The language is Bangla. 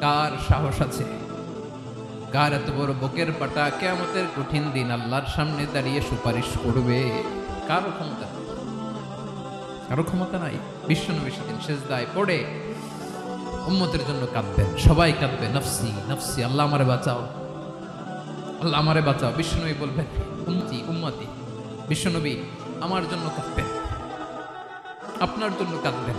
কার সাহস আছে? কার এত বড় বুকের পাটা কেয়ামতের কঠিন দিন আল্লাহর সামনে দাঁড়িয়ে সুপারিশ করবে। কারও ক্ষমতা। কারও ক্ষমতা নাই। বিশ্বনবী সেদিন শেষদায় পড়ে উম্মতের জন্য কাঁদবেন। সবাই কাঁদবে, নফসি নফসি, আল্লাহ আমারে বাঁচাও। আল্লাহ আমারে বাঁচাও। বিশ্বনবী বলবেন, উম্মতি উম্মতি, বিশ্বনবী আমার জন্য কাঁদবেন। আপনার জন্য কাঁদবেন।